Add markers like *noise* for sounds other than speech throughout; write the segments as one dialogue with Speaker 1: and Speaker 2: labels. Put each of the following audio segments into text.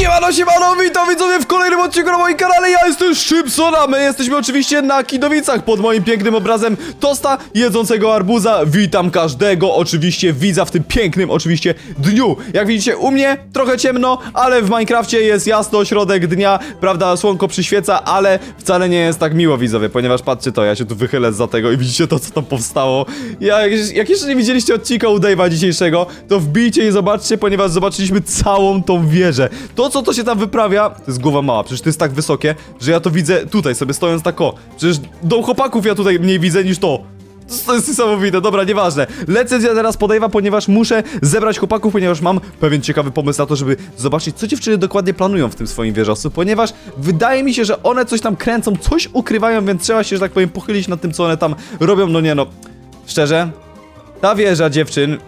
Speaker 1: Siemano, siemano, witam widzowie w kolejnym odcinku na moim kanale, ja jestem Szybson, a my jesteśmy oczywiście na Kidowicach pod moim pięknym obrazem tosta jedzącego arbuza. Witam każdego, oczywiście widza w tym pięknym, oczywiście dniu. Jak widzicie u mnie trochę ciemno, ale w Minecrafcie jest jasno, środek dnia, prawda, słonko przyświeca, ale wcale nie jest tak miło widzowie, ponieważ patrzcie to, ja się tu wychylę za tego i widzicie to, co tam powstało. Ja, jak, jeszcze nie widzieliście odcinka u Dave'a dzisiejszego, to wbijcie i zobaczcie, ponieważ zobaczyliśmy całą tą wieżę. To, co to się tam wyprawia, to jest głowa mała, przecież to jest tak wysokie, że ja to widzę tutaj, sobie stojąc tak o. Przecież dom chłopaków ja tutaj mniej widzę niż to. To jest niesamowite, dobra, nieważne. Lecę ja teraz po Dave'a, ponieważ muszę zebrać chłopaków, ponieważ mam pewien ciekawy pomysł na to, żeby zobaczyć, co dziewczyny dokładnie planują w tym swoim wieżowcu, ponieważ wydaje mi się, że one coś tam kręcą, coś ukrywają, więc trzeba się, że tak powiem, pochylić nad tym, co one tam robią. No nie no, szczerze, ta wieża dziewczyn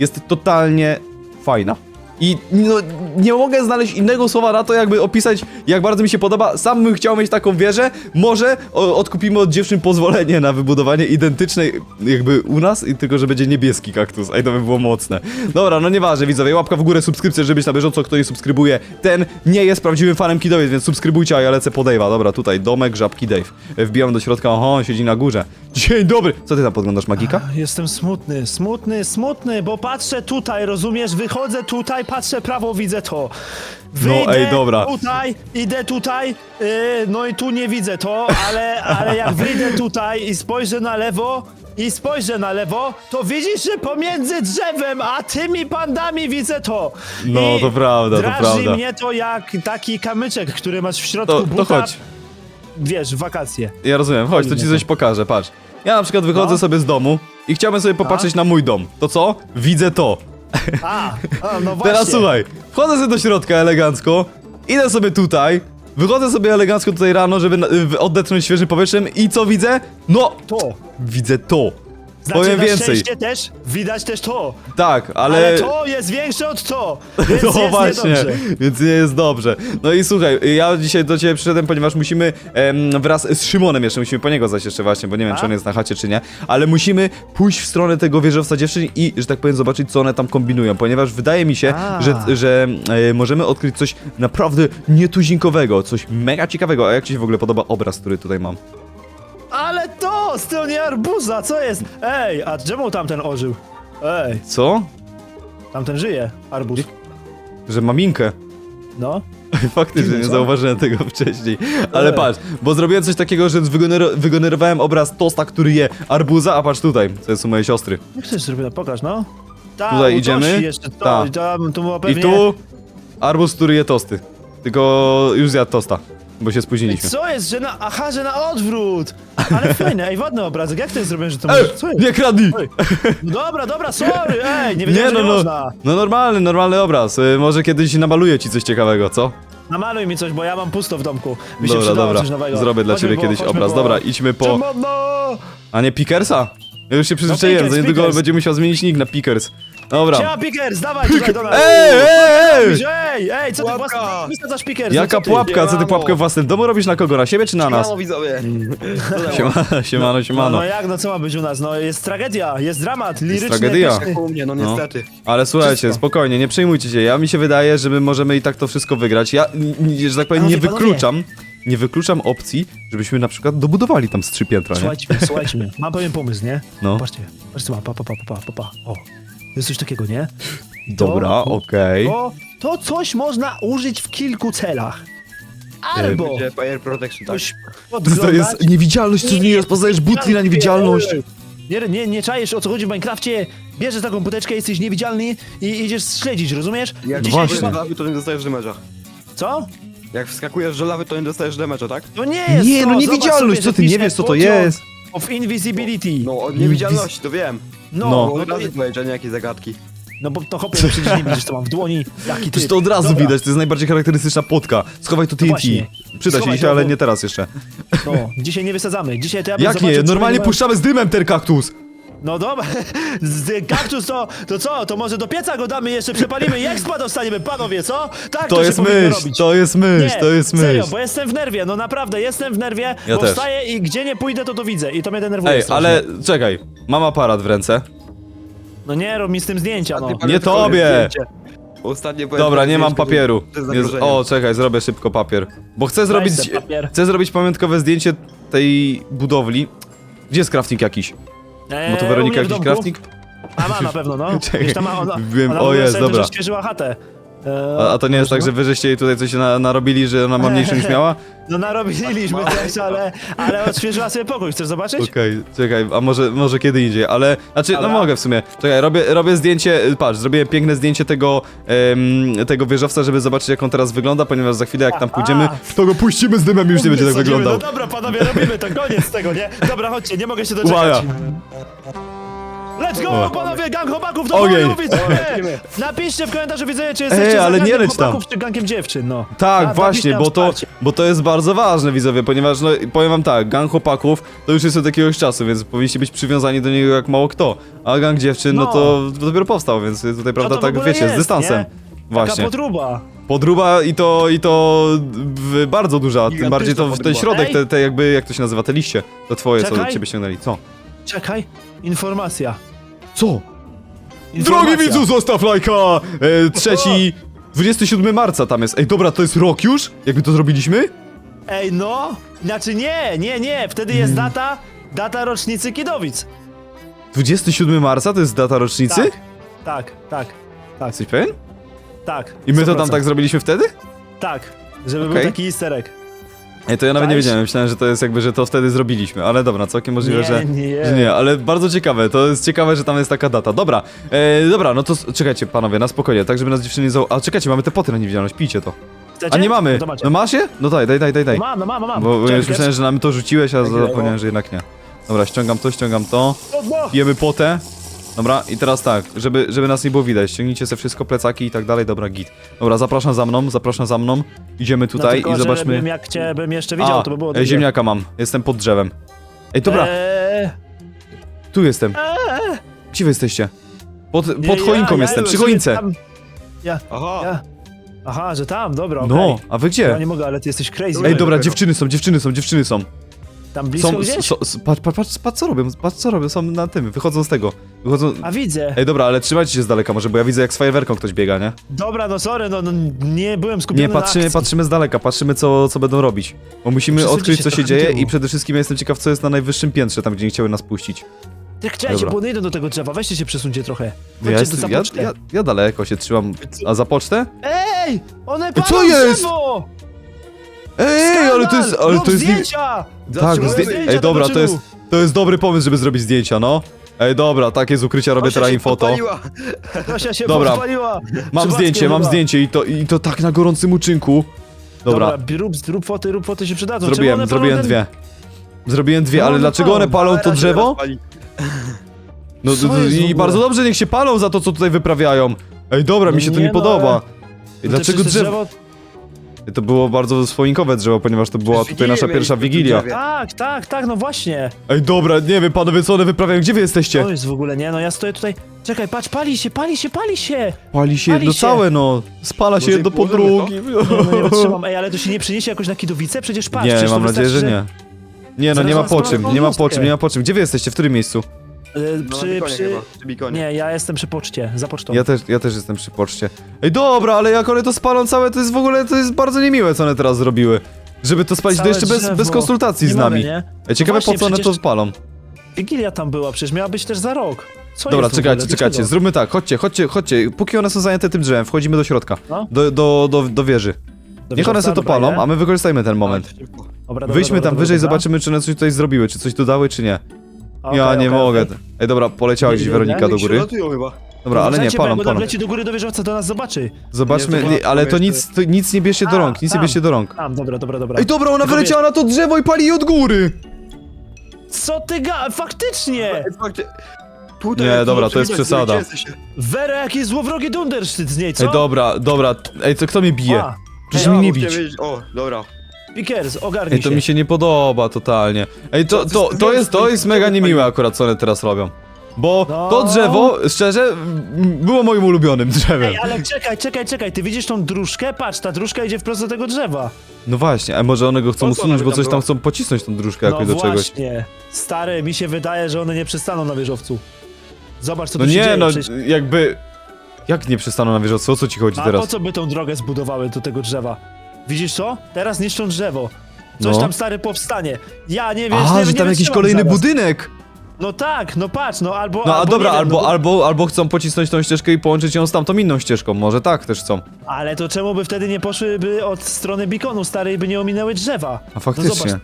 Speaker 1: jest totalnie fajna. I no, nie mogę znaleźć innego słowa na to, jakby opisać, jak bardzo mi się podoba. Sam bym chciał mieć taką wieżę. Może o, odkupimy od dziewczyn pozwolenie na wybudowanie identycznej, jakby u nas, i tylko że będzie niebieski kaktus. Ej, to by było mocne. Dobra, no nieważne, widzowie. Łapka w górę, subskrypcja, żeby być na bieżąco. Kto nie subskrybuje, ten nie jest prawdziwym fanem Kidowiec, więc subskrybujcie, a ja lecę po. Dobra, tutaj domek, żabki Dave. Wbijam do środka, oho, on siedzi na górze. Dzień dobry! Co ty tam podglądasz, Magika?
Speaker 2: Jestem smutny, smutny, smutny, bo patrzę tutaj, rozumiesz? Wychodzę tutaj, patrzę prawo, widzę to. Wyjdę
Speaker 1: No, ej, dobra.
Speaker 2: tutaj, idę tutaj, yy, no i tu nie widzę to, ale, ale jak wyjdę tutaj i spojrzę na lewo i spojrzę na lewo, to widzisz, że pomiędzy drzewem a tymi pandami widzę to.
Speaker 1: No,
Speaker 2: I
Speaker 1: to prawda, to
Speaker 2: drażni
Speaker 1: prawda.
Speaker 2: mnie to jak taki kamyczek, który masz w środku
Speaker 1: To, to
Speaker 2: buta,
Speaker 1: chodź.
Speaker 2: wiesz, wakacje.
Speaker 1: Ja rozumiem, chodź, to ci coś pokażę, patrz. Ja na przykład wychodzę
Speaker 2: No.
Speaker 1: sobie z domu i chciałbym sobie popatrzeć na mój dom. To co? Widzę to.
Speaker 2: A, a no *laughs* właśnie.
Speaker 1: Teraz słuchaj, wchodzę sobie do środka elegancko, idę sobie tutaj, wychodzę sobie elegancko tutaj rano, żeby na- y, odetchnąć świeżym powietrzem i co widzę? No,
Speaker 2: To.
Speaker 1: widzę to.
Speaker 2: Znaczy,
Speaker 1: Powiem
Speaker 2: na
Speaker 1: więcej.
Speaker 2: szczęście też widać też to.
Speaker 1: Tak, ale...
Speaker 2: Ale, to jest większe od to. *laughs* Więc
Speaker 1: No
Speaker 2: jest
Speaker 1: właśnie,
Speaker 2: niedobrze.
Speaker 1: więc nie jest dobrze. No i słuchaj, ja dzisiaj do ciebie przyszedłem, ponieważ musimy em, wraz z Szymonem jeszcze, musimy po niego zajść jeszcze właśnie, bo nie wiem,
Speaker 2: A?
Speaker 1: czy on jest na chacie, czy nie, ale musimy pójść w stronę tego wieżowca dziewczyn i, że tak powiem, zobaczyć, co one tam kombinują, ponieważ wydaje mi się,
Speaker 2: A.
Speaker 1: że, że e, możemy odkryć coś naprawdę nietuzinkowego, coś mega ciekawego. A jak ci się w ogóle podoba obraz, który tutaj mam?
Speaker 2: Ale to, stronie arbuza, co jest? Ej, a czemu tamten ożył? Ej,
Speaker 1: Co?
Speaker 2: tamten żyje, arbuz.
Speaker 1: Że maminkę.
Speaker 2: No. *laughs*
Speaker 1: Faktycznie,
Speaker 2: Dziwne,
Speaker 1: nie
Speaker 2: co?
Speaker 1: zauważyłem tego wcześniej. Ale
Speaker 2: Ej.
Speaker 1: patrz, bo zrobiłem coś takiego, że wygener wygenerowałem obraz tosta, który je arbuza, a patrz tutaj, to jest u mojej siostry.
Speaker 2: Jak chcesz zrobić? Pokaż, no. Ta,
Speaker 1: Tutaj
Speaker 2: u
Speaker 1: idziemy?
Speaker 2: Tosi Jeszcze to,
Speaker 1: Ta.
Speaker 2: tam, tu było
Speaker 1: I
Speaker 2: pewnie...
Speaker 1: tu arbuz, który je tosty. Tylko już zjadł tosta, bo się
Speaker 2: Ej,
Speaker 1: spóźniliśmy.
Speaker 2: Co jest, że na... Aha, że na odwrót! Ale *laughs* fajny, ej, ładny obrazek, jak to jest zrobione, że to
Speaker 1: Ej,
Speaker 2: możesz... Co jest?
Speaker 1: nie kradnij!
Speaker 2: Ej, no dobra, dobra, sorry, ej, nie wiedziałem,
Speaker 1: no,
Speaker 2: że nie
Speaker 1: no,
Speaker 2: można.
Speaker 1: no normalny, normalny obraz. Y, Może kiedyś namaluję ci coś ciekawego, co?
Speaker 2: Namaluj mi coś, bo ja mam pusto w domku. Mi się
Speaker 1: Dobra,
Speaker 2: przydało
Speaker 1: dobra,
Speaker 2: coś nowego.
Speaker 1: zrobię dla
Speaker 2: Chodźmy
Speaker 1: ciebie
Speaker 2: po-
Speaker 1: kiedyś
Speaker 2: chodźmy
Speaker 1: obraz.
Speaker 2: po-
Speaker 1: Dobra, idźmy po...
Speaker 2: Czemodno!
Speaker 1: A nie Pickersa? Ja już się przyzwyczaiłem,
Speaker 2: Pickers,
Speaker 1: za niedługo
Speaker 2: Pickers.
Speaker 1: będzie musiał zmienić nick na Pickers. Dobra.
Speaker 2: Siema Pickers, dawaj tutaj!
Speaker 1: Ej, ej, ej!
Speaker 2: Ej, ej, co ty
Speaker 3: Pułapka!
Speaker 2: własny wysadzasz Pickers?
Speaker 1: Jaka
Speaker 2: no
Speaker 1: pułapka? Co ty pułapkę w własnym domu robisz na kogo? Na siebie czy na nas?
Speaker 3: Siemano widzowie! *laughs*
Speaker 1: Siemano, siemano,
Speaker 2: No,
Speaker 1: siemano.
Speaker 2: no jak, no co ma być u nas? No jest tragedia, jest dramat, liryczny,
Speaker 1: tragedia.
Speaker 3: Jak u mnie, no
Speaker 1: No.
Speaker 3: niestety.
Speaker 1: Ale słuchajcie,
Speaker 2: Wszystko.
Speaker 1: spokojnie, nie przejmujcie się. Ja mi się wydaje, że my możemy i tak to wszystko wygrać. Ja, n- n- że tak powiem, nie
Speaker 2: panowie.
Speaker 1: wykluczam, nie wykluczam opcji, żebyśmy na przykład dobudowali tam z trzy piętra, nie?
Speaker 2: Słuchajcie mnie, słuchajcie mnie, mam pewien pomysł, nie?
Speaker 1: No.
Speaker 2: Patrzcie, patrzcie, ma, pa, pa, pa, pa, pa, pa, pa. O, jest coś takiego, nie?
Speaker 1: Dobra,
Speaker 2: To-
Speaker 1: okej.
Speaker 2: To, to coś można użyć w kilku celach. Albo
Speaker 3: Będzie Fire Protection, tak?
Speaker 2: coś *laughs*
Speaker 1: To
Speaker 2: podglądać.
Speaker 1: jest niewidzialność, co ty nie rozpoznajesz butli na niewidzialność.
Speaker 2: Nie, nie, nie czajesz o co chodzi w Minecrafcie, bierzesz taką buteczkę, jesteś niewidzialny i idziesz śledzić, rozumiesz?
Speaker 3: Jak
Speaker 1: No
Speaker 3: wskakujesz
Speaker 1: właśnie.
Speaker 3: lawy, to nie dostajesz damage'a.
Speaker 2: Co?
Speaker 3: Jak wskakujesz do lawy, to nie dostajesz damage'a, tak?
Speaker 2: To nie jest
Speaker 1: Nie,
Speaker 2: to,
Speaker 1: no
Speaker 2: zobacz
Speaker 1: niewidzialność,
Speaker 2: sobie,
Speaker 1: co
Speaker 2: że
Speaker 1: ty nie
Speaker 2: pisze
Speaker 1: wiesz co to
Speaker 2: pociąg
Speaker 1: jest?
Speaker 2: Of invisibility.
Speaker 3: No, od niewidzialności, to wiem.
Speaker 2: No,
Speaker 1: no.
Speaker 2: no,
Speaker 3: Od
Speaker 2: to,
Speaker 3: razu powiedzieć, nie jakieś zagadki.
Speaker 2: no bo to hopie, no przecież nie widzisz, co mam w dłoni. Jaki ty.
Speaker 1: Przecież to od razu
Speaker 2: Dobra,
Speaker 1: widać, to jest najbardziej charakterystyczna potka. Schowaj to TNT.
Speaker 2: właśnie.
Speaker 1: Przyda się
Speaker 2: Schowaj
Speaker 1: dzisiaj,
Speaker 2: to,
Speaker 1: ale
Speaker 2: bo-
Speaker 1: nie teraz jeszcze.
Speaker 2: No, dzisiaj nie wysadzamy. Dzisiaj to ja bym
Speaker 1: Jak nie? Normalnie
Speaker 2: mają-
Speaker 1: puszczamy z dymem ten kaktus.
Speaker 2: No dobra, *laughs* z kaktus to, to co? To może do pieca go damy, jeszcze przepalimy i expa dostaniemy, panowie, co? Tak
Speaker 1: To
Speaker 2: się
Speaker 1: jest
Speaker 2: powinno
Speaker 1: myśl,
Speaker 2: robić.
Speaker 1: to jest myśl,
Speaker 2: Nie,
Speaker 1: to jest
Speaker 2: serio,
Speaker 1: myśl.
Speaker 2: bo jestem w nerwie, no naprawdę, jestem w nerwie,
Speaker 1: Ja
Speaker 2: bo
Speaker 1: też.
Speaker 2: wstaję i gdzie nie pójdę, to to widzę i to mnie denerwuje
Speaker 1: Ej,
Speaker 2: strasznie.
Speaker 1: ale czekaj, mam aparat w ręce.
Speaker 2: No nie, rób mi z tym zdjęcia, no.
Speaker 1: Nie tobie! Dobra, nie mam papieru.
Speaker 3: To Jest, zagrożenie.
Speaker 1: o, czekaj, zrobię szybko papier. Bo chcę zrobić.
Speaker 2: se papier.
Speaker 1: Chcę zrobić pamiątkowe zdjęcie tej budowli. Gdzie jest crafting jakiś?
Speaker 2: Eee,
Speaker 1: Ma to
Speaker 2: u
Speaker 1: Weronika
Speaker 2: mnie w
Speaker 1: jakiś
Speaker 2: domku.
Speaker 1: crafting?
Speaker 2: A ma na pewno, no. *laughs*
Speaker 1: Czekaj,
Speaker 2: tam ma, ona,
Speaker 1: wiem,
Speaker 2: ona
Speaker 1: o, jest,
Speaker 2: sobie,
Speaker 1: dobra.
Speaker 2: że świeżyła chatę.
Speaker 1: A, a to nie jest tak, że
Speaker 2: no.
Speaker 1: wy żeście tutaj coś na, narobili, że ona ma mniejszą niż miała? *laughs*
Speaker 2: No narobiliśmy *laughs* też, ale, ale odświeżyła sobie pokój. Chcesz zobaczyć?
Speaker 1: Okej, czekaj, a może, może kiedy indziej, ale, znaczy, no
Speaker 2: Dobra.
Speaker 1: mogę w sumie. Czekaj, robię, robię zdjęcie, patrz, zrobię piękne zdjęcie tego, em, tego wieżowca, żeby zobaczyć jak on teraz wygląda, ponieważ za chwilę jak tam pójdziemy, to go puścimy z dymem i już nie będzie tak
Speaker 2: Sądzimy,
Speaker 1: wyglądał.
Speaker 2: No dobra, panowie, robimy to, koniec tego, nie? Dobra, chodźcie, nie mogę się
Speaker 1: Uwaga.
Speaker 2: Let's go,
Speaker 1: Uwaga.
Speaker 2: panowie, gang chłopaków do
Speaker 1: Ogień.
Speaker 2: boju, widzowie! Napiszcie w komentarzu, widzowie, czy jesteście
Speaker 1: Ej,
Speaker 2: za
Speaker 1: ale nie
Speaker 2: gangiem
Speaker 1: leć tam.
Speaker 2: chłopaków, czy gangiem dziewczyn, no.
Speaker 1: Tak,
Speaker 2: A,
Speaker 1: właśnie,
Speaker 2: napiszcie
Speaker 1: bo to,
Speaker 2: wsparcie.
Speaker 1: bo to jest bardzo ważne, widzowie, ponieważ, no, powiem wam tak, gang chłopaków to już jest od jakiegoś czasu, więc powinniście być przywiązani do niego jak mało kto, a gang dziewczyn, no,
Speaker 2: No.
Speaker 1: to dopiero powstał, więc tutaj, prawda,
Speaker 2: to w
Speaker 1: tak,
Speaker 2: ogóle
Speaker 1: wiecie, z
Speaker 2: jest,
Speaker 1: dystansem.
Speaker 2: nie?
Speaker 1: Właśnie.
Speaker 2: Taka podruba.
Speaker 1: Podruba i to, i to w, bardzo duża, tym
Speaker 3: Gigantyczna
Speaker 1: bardziej to w ten
Speaker 3: podruba.
Speaker 1: środek, te, te jakby, jak to się nazywa, te liście, to twoje, co do
Speaker 2: Czekaj.
Speaker 1: ciebie ściągnęli, co?
Speaker 2: Czekaj, informacja.
Speaker 1: Co?
Speaker 2: informacja.
Speaker 1: Drogi widzu, zostaw lajka! E, trzeci, 27 marca tam jest, ej dobra, to jest rok już? Jak my to zrobiliśmy?
Speaker 2: Ej, no, znaczy nie, nie, nie, wtedy jest
Speaker 1: Hmm.
Speaker 2: data, data rocznicy Kidowic.
Speaker 1: 27 marca to jest data rocznicy?
Speaker 2: Tak, tak, tak, tak,
Speaker 1: Jesteś pewien?
Speaker 2: tak.
Speaker 1: I my to tam
Speaker 2: 100%.
Speaker 1: tak zrobiliśmy wtedy?
Speaker 2: Tak, żeby
Speaker 1: Okej.
Speaker 2: był taki easter egg.
Speaker 1: Ej, to ja nawet nie wiedziałem, myślałem, że to jest jakby, że to wtedy zrobiliśmy, ale dobra, całkiem możliwe,
Speaker 2: Nie,
Speaker 1: że...
Speaker 2: nie.
Speaker 1: Że nie, ale bardzo ciekawe, to jest ciekawe, że tam jest taka data. Dobra, e, dobra, no to s- czekajcie panowie, na spokojnie, tak żeby nas dziewczyny nie zau... A czekajcie, mamy te poty na niewidzialność, pijcie to.
Speaker 2: Chcecie?
Speaker 1: A nie mamy,
Speaker 2: No to macie.
Speaker 1: no masz je? No daj, daj, daj, daj, daj.
Speaker 2: No mam, no mam, no mam.
Speaker 1: Bo już myślałem, że nam to rzuciłeś, a zapomniałem, że jednak nie. Dobra, ściągam to, ściągam to,
Speaker 2: no.
Speaker 1: pijemy potę. Dobra, i teraz tak, żeby, żeby nas nie było widać, ściągnijcie sobie wszystko, plecaki i tak dalej, dobra, git. Dobra, zapraszam za mną, zapraszam za mną, idziemy
Speaker 2: No
Speaker 1: tutaj
Speaker 2: tylko,
Speaker 1: i zobaczmy...
Speaker 2: Żebym jak cię bym jeszcze widział,
Speaker 1: A,
Speaker 2: to by było
Speaker 1: e,
Speaker 2: dobre.
Speaker 1: ziemniaka mam, jestem pod drzewem. Ej, dobra,
Speaker 2: Eee,
Speaker 1: tu jestem.
Speaker 2: eee,
Speaker 1: Gdzie wy jesteście? Pod,
Speaker 2: nie,
Speaker 1: pod
Speaker 2: ja-
Speaker 1: choinką
Speaker 2: ja
Speaker 1: jestem,
Speaker 2: już
Speaker 1: przy choince.
Speaker 2: tam- Ja,
Speaker 3: Aha!
Speaker 2: ja. Aha, że tam, dobra,
Speaker 1: No,
Speaker 2: okej.
Speaker 1: a wy
Speaker 2: Ja
Speaker 1: gdzie?
Speaker 2: nie mogę, ale ty jesteś crazy.
Speaker 1: Ej,
Speaker 3: Dobra,
Speaker 1: dziewczyny są, dziewczyny są, dziewczyny są.
Speaker 2: Tam blisko
Speaker 1: Są,
Speaker 2: gdzieś?
Speaker 1: so, so, patrz, patrz, patrz, patrz co robią, patrz co robią, są na tym, wychodzą z tego. Wychodzą...
Speaker 2: A widzę.
Speaker 1: Ej, dobra, ale trzymajcie się z daleka może, bo ja widzę jak z fajerwerką ktoś biega, nie?
Speaker 2: Dobra, no sorry, no, no nie byłem skupiony
Speaker 1: Nie, patrzymy,
Speaker 2: na akcji.
Speaker 1: patrzymy z daleka, patrzymy co, co będą robić. Bo musimy
Speaker 2: Przesuńcie
Speaker 1: odkryć
Speaker 2: się
Speaker 1: co się
Speaker 2: trochę
Speaker 1: dzieje
Speaker 2: tyłu.
Speaker 1: i przede wszystkim ja jestem ciekaw co jest na najwyższym piętrze, tam gdzie nie chciały nas puścić.
Speaker 2: Tak, czekajcie,
Speaker 1: Dobra.
Speaker 2: bo one idą do tego drzewa, weźcie się przesuńcie trochę.
Speaker 1: Ja, jestem, ja,
Speaker 2: zapoczty.
Speaker 1: ja, ja daleko się trzymam. A za pocztę?
Speaker 2: Ej, one palą
Speaker 1: co jest?
Speaker 2: drzewo!
Speaker 1: Ej, ale to jest, ale to jest... nie-
Speaker 2: zdjęcia!
Speaker 1: Tak,
Speaker 3: Zatrzymaj
Speaker 1: zdję...
Speaker 2: zdjęcia
Speaker 1: Ej, dobra,
Speaker 2: do
Speaker 1: to jest, to jest dobry pomysł, żeby zrobić zdjęcia, no. Ej, dobra, takie z ukrycia robię
Speaker 3: Proszę
Speaker 1: teraz
Speaker 3: się
Speaker 1: infoto.
Speaker 3: podpaliła. *laughs*
Speaker 2: Się
Speaker 1: Dobra.
Speaker 2: podpaliła!
Speaker 1: Mam
Speaker 2: Przypadkiem
Speaker 1: zdjęcie, mam
Speaker 2: chyba.
Speaker 1: zdjęcie i to, i to tak na gorącym uczynku. Dobra,
Speaker 2: rób, rób foty, rób foty się przydadzą.
Speaker 1: Zrobiłem, zrobiłem
Speaker 2: palą ten-
Speaker 1: dwie. Zrobiłem dwie,
Speaker 2: No,
Speaker 1: ale
Speaker 2: one
Speaker 1: dlaczego one palą to
Speaker 3: Kamera się
Speaker 1: drzewo?
Speaker 3: rozpali.
Speaker 1: No
Speaker 2: Co
Speaker 1: d- d-
Speaker 2: jest w
Speaker 1: i
Speaker 2: ogóle?
Speaker 1: bardzo dobrze, niech się palą za to, co tutaj wyprawiają. Ej, dobra, mi
Speaker 2: No
Speaker 1: się to
Speaker 2: nie
Speaker 1: nie
Speaker 2: no,
Speaker 1: podoba. I
Speaker 2: No
Speaker 1: dlaczego
Speaker 2: przecież
Speaker 1: drzewo? To było bardzo słoinkowe drzewo, ponieważ to była tutaj nasza pierwsza wigilia.
Speaker 2: Tak, tak, tak, no właśnie.
Speaker 1: Ej, dobra, nie wiem, panowie, co one wyprawiają, gdzie wy jesteście?
Speaker 2: To jest w ogóle, nie, no ja stoję tutaj. Czekaj, patrz, pali się, pali się, pali się!
Speaker 1: Pali się jedno całe, no. Spala się
Speaker 3: Może
Speaker 1: jedno
Speaker 3: im
Speaker 1: po
Speaker 3: położymy to?
Speaker 1: drugim.
Speaker 2: Nie, no nie wytrzymam. Ej, ale to się nie przyniesie jakoś na kidowice? Przecież patrz,
Speaker 1: Nie,
Speaker 2: przecież to
Speaker 1: mam nadzieję, że nie. Nie, no
Speaker 2: Zaraz
Speaker 1: nie ma po czym, nie ma po czym, nie ma po czym. Gdzie wy jesteście, w którym miejscu?
Speaker 2: E,
Speaker 3: No, na
Speaker 2: przy,
Speaker 3: bikonie
Speaker 2: przy...
Speaker 3: chyba, przy bikonie.
Speaker 2: Nie, ja jestem przy poczcie, za pocztą.
Speaker 1: Ja też, ja też jestem przy poczcie. Ej, dobra, ale jak one to spalą całe, to jest w ogóle, to jest bardzo niemiłe, co one teraz zrobiły. Żeby to spalić, to
Speaker 2: Całe
Speaker 1: jeszcze bez,
Speaker 2: drzewo.
Speaker 1: bez konsultacji z
Speaker 2: Nie
Speaker 1: nami.
Speaker 2: mamy, nie?
Speaker 1: Ej, ciekawe
Speaker 2: właśnie,
Speaker 1: po co one to
Speaker 2: przecież-
Speaker 1: spalą.
Speaker 2: Wigilia tam była, przecież miała być też za rok. Co
Speaker 1: Dobra,
Speaker 2: jest w
Speaker 1: czekajcie,
Speaker 2: ogóle?
Speaker 1: czekajcie,
Speaker 2: Dlaczego?
Speaker 1: zróbmy tak, chodźcie, chodźcie, chodźcie, póki one są zajęte tym drzewem, wchodzimy do środka,
Speaker 2: No.
Speaker 1: do, do, do, do wieży. Niech one sobie to
Speaker 2: dobra,
Speaker 1: palą,
Speaker 2: idę.
Speaker 1: a my wykorzystajmy ten moment.
Speaker 2: Dobra, dobra,
Speaker 1: Wyjdźmy
Speaker 2: dobra,
Speaker 1: tam
Speaker 2: dobra,
Speaker 1: wyżej,
Speaker 2: dobra.
Speaker 1: zobaczymy, czy one coś tutaj zrobiły, czy coś dodały, czy nie.
Speaker 2: Okej,
Speaker 1: Ja nie
Speaker 2: okej,
Speaker 1: mogę.
Speaker 2: okej.
Speaker 1: Ej, dobra, poleciała gdzieś Weronika
Speaker 2: nie,
Speaker 1: do góry.
Speaker 3: chyba.
Speaker 1: Dobra, ale nie,
Speaker 2: Uważajcie, bo jak
Speaker 1: palą.
Speaker 2: leci do góry do wieżowca, to nas zobaczy.
Speaker 1: Zobaczmy,
Speaker 3: Nie, to
Speaker 1: nie, ale to nic, to nic nie bierzcie do
Speaker 2: A,
Speaker 1: rąk, nic nie
Speaker 2: tam.
Speaker 1: bierzcie do rąk.
Speaker 2: Tam, dobra, dobra, dobra.
Speaker 1: Ej, dobra, ona wyleciała na to drzewo i pali je od góry!
Speaker 2: Co ty ga... Faktycznie!
Speaker 3: Fakty- Tutaj
Speaker 1: Nie,
Speaker 3: jak
Speaker 1: dobra, to jest
Speaker 3: widać,
Speaker 1: przesada.
Speaker 3: gdzie?
Speaker 2: Wera, jaki złowrogi dundersztyt z niej, co?
Speaker 1: Ej, dobra, dobra, ej, to kto mnie bije?
Speaker 2: A,
Speaker 1: Proszę
Speaker 3: Ja,
Speaker 1: mnie nie bić.
Speaker 3: O, dobra.
Speaker 2: Pickers, ogarnij
Speaker 1: Ej, to
Speaker 2: się.
Speaker 1: mi się nie podoba totalnie. Ej, to, to, to jest, to jest mega niemiłe akurat, co one teraz robią. Bo
Speaker 2: No.
Speaker 1: to drzewo, szczerze, m, było moim ulubionym drzewem.
Speaker 2: Ej, ale czekaj, czekaj, czekaj, ty widzisz tą dróżkę? Patrz, ta dróżka idzie wprost do tego drzewa.
Speaker 1: No właśnie, a może one go chcą
Speaker 3: Po co
Speaker 1: usunąć, bo
Speaker 3: tam
Speaker 1: coś tam chcą pocisnąć tą dróżkę
Speaker 2: No
Speaker 1: jakoś do czegoś.
Speaker 2: właśnie. Stary, mi się wydaje, że one nie przystaną na wieżowcu. Zobacz, co
Speaker 1: No
Speaker 2: tu się
Speaker 1: nie,
Speaker 2: dzieje.
Speaker 1: no
Speaker 2: przecież-
Speaker 1: jakby... Jak nie przestaną na wieżowcu? O co ci chodzi
Speaker 2: A po
Speaker 1: teraz?
Speaker 2: co by tą drogę zbudowały do tego drzewa? Widzisz co? Teraz niszczą drzewo. Coś
Speaker 1: No.
Speaker 2: tam stary powstanie. Ja nie wiem,
Speaker 1: A,
Speaker 2: nie,
Speaker 1: że
Speaker 2: nie
Speaker 1: tam jakiś
Speaker 2: wytrzymam
Speaker 1: kolejny
Speaker 2: zaraz.
Speaker 1: budynek!
Speaker 2: No tak, no patrz, no albo.
Speaker 1: No a
Speaker 2: albo
Speaker 1: dobra,
Speaker 2: nie wiem,
Speaker 1: albo,
Speaker 2: no bo-
Speaker 1: albo, albo chcą pocisnąć tą ścieżkę i połączyć ją z tamtą inną ścieżką. Może tak też chcą.
Speaker 2: Ale to czemu by wtedy nie poszłyby od strony bikonu starej by nie ominęły drzewa?
Speaker 1: A faktycznie.
Speaker 2: No zobacz.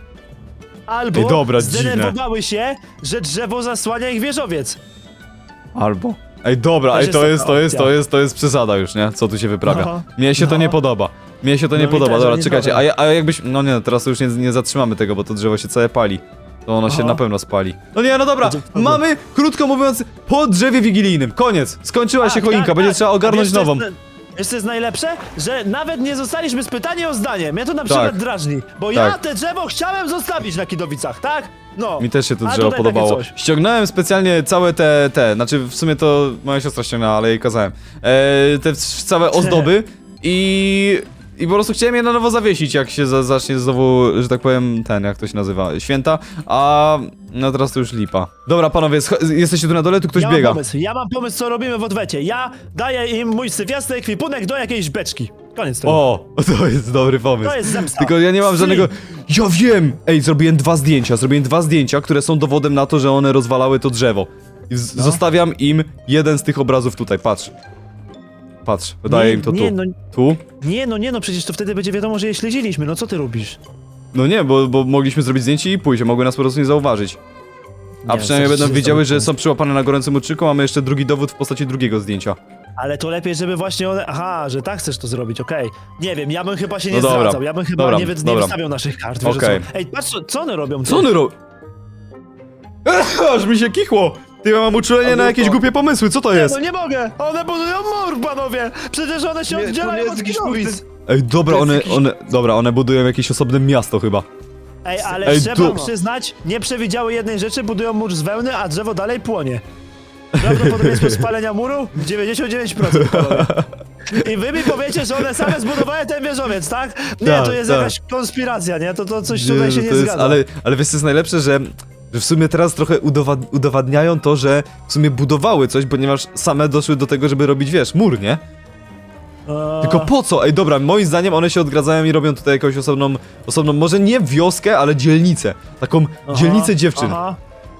Speaker 2: Albo
Speaker 1: Ej, dobra,
Speaker 2: zdenerwowały się, że drzewo zasłania ich wieżowiec.
Speaker 1: Albo. Ej, dobra,
Speaker 2: Też
Speaker 1: ej,
Speaker 2: jest
Speaker 1: to jest, to jest, to
Speaker 2: opcja.
Speaker 1: jest, to jest przesada już, nie? Co tu się wyprawia.
Speaker 2: No,
Speaker 1: Mnie się to
Speaker 2: no.
Speaker 1: nie podoba. Mnie się to nie
Speaker 2: No mi
Speaker 1: podoba.
Speaker 2: też,
Speaker 1: Dobra, czekajcie, a, ja- a jakbyś. No nie, teraz to już nie, nie zatrzymamy tego, bo to drzewo się całe pali. To ono się
Speaker 2: Aha.
Speaker 1: na pewno spali. No nie, no dobra,
Speaker 2: Będzie
Speaker 1: mamy, krótko mówiąc, po drzewie wigilijnym. Koniec. Skończyła się choinka,
Speaker 2: tak,
Speaker 1: będzie
Speaker 2: tak.
Speaker 1: trzeba ogarnąć
Speaker 2: wiesz, co
Speaker 1: nową.
Speaker 2: Jest, wiesz co jest najlepsze? Że nawet nie zostaliśmy spytani o zdanie. Mnie to na przykład
Speaker 1: Tak.
Speaker 2: drażni. Bo ja
Speaker 1: Tak.
Speaker 2: te drzewo chciałem zostawić na Kidowicach, tak? No.
Speaker 1: Mi też się to
Speaker 2: A
Speaker 1: drzewo
Speaker 2: tutaj takie
Speaker 1: podobało.
Speaker 2: coś.
Speaker 1: Ściągnąłem specjalnie całe te, te, znaczy w sumie to moja siostra ściągnęła, ale jej kazałem. E, te w- całe *laughs* ozdoby i, i po prostu chciałem je na nowo zawiesić, jak się za, zacznie znowu, że tak powiem, ten, jak to się nazywa, święta, a no teraz to już lipa. Dobra, panowie, scho- jesteście tu na dole, tu ktoś
Speaker 2: ja
Speaker 1: biega.
Speaker 2: Mam pomysł. Ja mam pomysł, co robimy w odwecie. Ja daję im mój syfiasty ekwipunek do jakiejś beczki. Koniec tego.
Speaker 1: O, *laughs* to jest dobry pomysł.
Speaker 2: To jest zemsta.
Speaker 1: Tylko ja nie mam żadnego. Ja wiem! Ej, zrobiłem dwa zdjęcia. Zrobiłem dwa zdjęcia, które są dowodem na to, że one rozwalały to drzewo. I z-
Speaker 2: No.
Speaker 1: Zostawiam im jeden z tych obrazów tutaj, patrz. Patrz, daję
Speaker 2: nie,
Speaker 1: im to
Speaker 2: nie,
Speaker 1: tu.
Speaker 2: No,
Speaker 1: Tu?
Speaker 2: nie, no nie, no przecież to wtedy będzie wiadomo, że je śledziliśmy. No co ty robisz?
Speaker 1: No nie, bo, bo mogliśmy zrobić zdjęcie i pójść, a mogły nas po prostu nie zauważyć. A
Speaker 2: Nie,
Speaker 1: przynajmniej
Speaker 2: coś
Speaker 1: będą
Speaker 2: się
Speaker 1: wiedziały,
Speaker 2: stało.
Speaker 1: że są przyłapane na gorącym uczyku, a mamy jeszcze drugi dowód w postaci drugiego zdjęcia.
Speaker 2: Ale to lepiej, żeby właśnie one... Aha, że tak chcesz to zrobić, okej. Nie wiem, ja bym chyba się nie
Speaker 1: No dobra,
Speaker 2: zdradzał, ja bym chyba
Speaker 1: dobra,
Speaker 2: nie, wy- nie
Speaker 1: dobra.
Speaker 2: wystawiał naszych kart, wiesz,
Speaker 1: Okej.
Speaker 2: co? Ej, patrz, co, co one robią?
Speaker 1: Co one ro... *laughs* Aż mi się kichło! Ty ja mam uczulenie na jakieś głupie pomysły, co to jest?
Speaker 2: No nie mogę! One budują mur, panowie! Przecież one się
Speaker 3: Nie, to nie
Speaker 2: oddzielają
Speaker 3: jest
Speaker 2: od
Speaker 3: jakiś mur,
Speaker 1: Ej, dobra, one,
Speaker 3: jakiś-
Speaker 1: one, dobra, one budują jakieś osobne miasto chyba.
Speaker 2: Ej, ale
Speaker 1: Ej,
Speaker 2: trzeba
Speaker 1: tu-
Speaker 2: przyznać, nie przewidziały jednej rzeczy, budują mur z wełny, a drzewo dalej płonie. Prawdopodobieństwo spalenia muru? 99%. panowie. I wy mi powiecie, że one same zbudowały ten wieżowiec, tak? Nie,
Speaker 1: Tak,
Speaker 2: to jest
Speaker 1: tak.
Speaker 2: jakaś konspiracja, nie? To, to coś tutaj się
Speaker 1: że
Speaker 2: nie
Speaker 1: to jest,
Speaker 2: zgadza.
Speaker 1: ale, ale wiesz co jest najlepsze, że, że w sumie teraz trochę udowad, udowadniają to, że w sumie budowały coś, ponieważ same doszły do tego, żeby robić, wiesz, mur, nie?
Speaker 2: Eee,
Speaker 1: Tylko po co? Ej, dobra, moim zdaniem one się odgradzają i robią tutaj jakąś osobną, osobną może nie wioskę, ale dzielnicę. Taką
Speaker 2: aha,
Speaker 1: dzielnicę dziewczyn.
Speaker 2: Aha.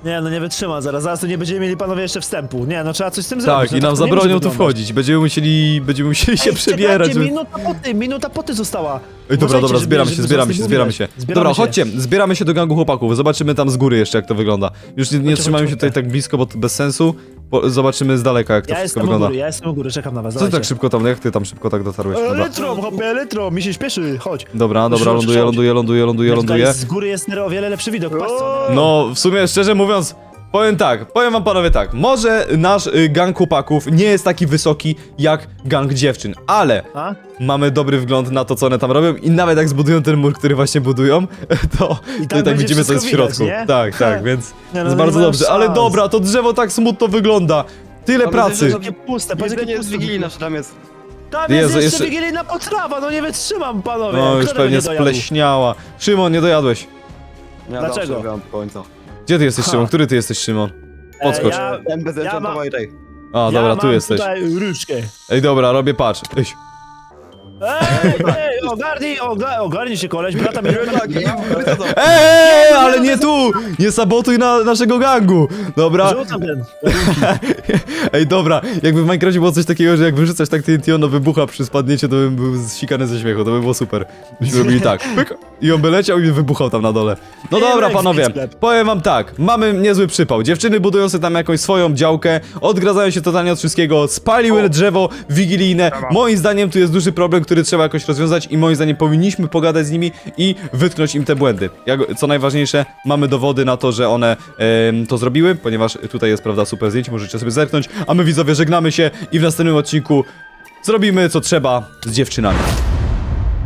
Speaker 2: Nie, no nie wytrzyma zaraz, zaraz tu nie będziemy mieli panowie jeszcze wstępu. Nie, no trzeba coś z tym
Speaker 1: Tak,
Speaker 2: zrobić. no
Speaker 1: i nam
Speaker 2: to nie
Speaker 1: zabronią
Speaker 2: może
Speaker 1: tu
Speaker 2: wyglądać.
Speaker 1: wchodzić. Będziemy musieli, będziemy musieli się
Speaker 2: Ej,
Speaker 1: przebierać.
Speaker 2: czekajcie,
Speaker 1: żeby-
Speaker 2: minuta poty, minuta poty została.
Speaker 1: Ej, dobra,
Speaker 2: Uważajcie,
Speaker 1: dobra,
Speaker 2: żeby-
Speaker 1: zbieramy się,
Speaker 2: żeby
Speaker 1: zbieramy się, zbieramy się.
Speaker 2: Zbieramy
Speaker 1: Dobra,
Speaker 2: się.
Speaker 1: chodźcie, zbieramy się do gangu chłopaków, zobaczymy tam z góry jeszcze jak to wygląda. Już nie, nie
Speaker 2: Chodźcie,
Speaker 1: trzymajmy się
Speaker 2: chodźcie.
Speaker 1: tutaj tak blisko, bo to bez sensu. Bo zobaczymy z daleka jak to
Speaker 2: Ja
Speaker 1: wszystko
Speaker 2: jestem u
Speaker 1: wygląda.
Speaker 2: góry, ja jestem u góry, czekam na was,
Speaker 1: Co ty tak
Speaker 2: dawajcie.
Speaker 1: szybko tam, jak ty tam szybko tak dotarłeś?
Speaker 2: E,
Speaker 1: Dobra,
Speaker 2: Elektro, hopie, elektro, mi się śpieszy, chodź.
Speaker 1: dobra, dobra,
Speaker 2: Rzuć,
Speaker 1: ląduję,
Speaker 2: rzuć.
Speaker 1: ląduję, ląduję, ląduję,
Speaker 2: Tutaj
Speaker 1: ląduję.
Speaker 2: Z góry jest o wiele lepszy widok, patrz co one-
Speaker 1: No, w sumie szczerze mówiąc, powiem tak, powiem wam panowie tak, może nasz y, gang chłopaków nie jest taki wysoki jak gang dziewczyn, ale
Speaker 2: A?
Speaker 1: mamy dobry wgląd na to, co one tam robią i nawet jak zbudują ten mur, który właśnie budują, *laughs* to
Speaker 2: I tam
Speaker 1: tak
Speaker 2: będzie
Speaker 1: widzimy, co jest w
Speaker 2: widać,
Speaker 1: środku.
Speaker 2: nie?
Speaker 1: Tak, tak, *laughs* więc
Speaker 2: Nie, no,
Speaker 1: jest
Speaker 2: nie
Speaker 1: bardzo
Speaker 2: mają
Speaker 1: dobrze. Ale
Speaker 2: szans.
Speaker 1: dobra, to drzewo tak smutno wygląda. Tyle pracy.
Speaker 2: Takie puste, patrz
Speaker 3: Jedzenie
Speaker 2: jakie
Speaker 3: z
Speaker 2: puste.
Speaker 3: Wigilii nasze tam jest.
Speaker 2: Tam
Speaker 1: Jezu,
Speaker 2: jest jeszcze,
Speaker 1: jeszcze-
Speaker 2: wigilijna potrawa, no nie wytrzymam panowie.
Speaker 1: No,
Speaker 2: Kto
Speaker 1: już
Speaker 2: tego
Speaker 1: pewnie
Speaker 2: nie dojadł?
Speaker 1: spleśniała. Szymon, nie dojadłeś.
Speaker 3: Ja
Speaker 2: Dlaczego?
Speaker 3: zawsze wiem.
Speaker 1: Gdzie ty jesteś,
Speaker 2: Ha.
Speaker 1: Szymon? Który ty jesteś, Szymon?
Speaker 2: E,
Speaker 1: Podskocz.
Speaker 2: ja,
Speaker 3: Ten bez
Speaker 2: Ja
Speaker 3: enchantowej tej.
Speaker 1: A,
Speaker 2: ja
Speaker 1: dobra, tu
Speaker 2: mam
Speaker 1: jesteś.
Speaker 2: tutaj.
Speaker 1: Ej, dobra, robię patrz. Ej,
Speaker 2: Ej, ej, ogarnij, oga, ogarnij się koleś, brata mi
Speaker 3: Tak, i.
Speaker 1: Ej, ale nie tu! Nie sabotuj na naszego gangu! Dobra,
Speaker 2: Rzucam ten. *laughs*
Speaker 1: ej, dobra, jakby w Minecrafcie było coś takiego, że jak wyrzucać tak TNT, ono wybucha przy spadnięciu, to bym był zsikany ze śmiechu, to by było super. Byśmy robili tak, pyk, i on by leciał i wybuchał tam na dole. No dobra,
Speaker 2: jak
Speaker 1: panowie, powiem wam tak, mamy niezły przypał. Dziewczyny budują sobie tam jakąś swoją działkę, odgradzają się totalnie od wszystkiego, spaliły drzewo wigilijne. Moim zdaniem tu jest duży problem, który trzeba jakoś rozwiązać i moim zdaniem powinniśmy pogadać z nimi i wytknąć im te błędy. Jak, co najważniejsze, mamy dowody na to, że one to zrobiły, ponieważ tutaj jest, prawda, super zdjęcie, możecie sobie zerknąć, a my widzowie żegnamy się i w następnym odcinku zrobimy co trzeba z dziewczynami.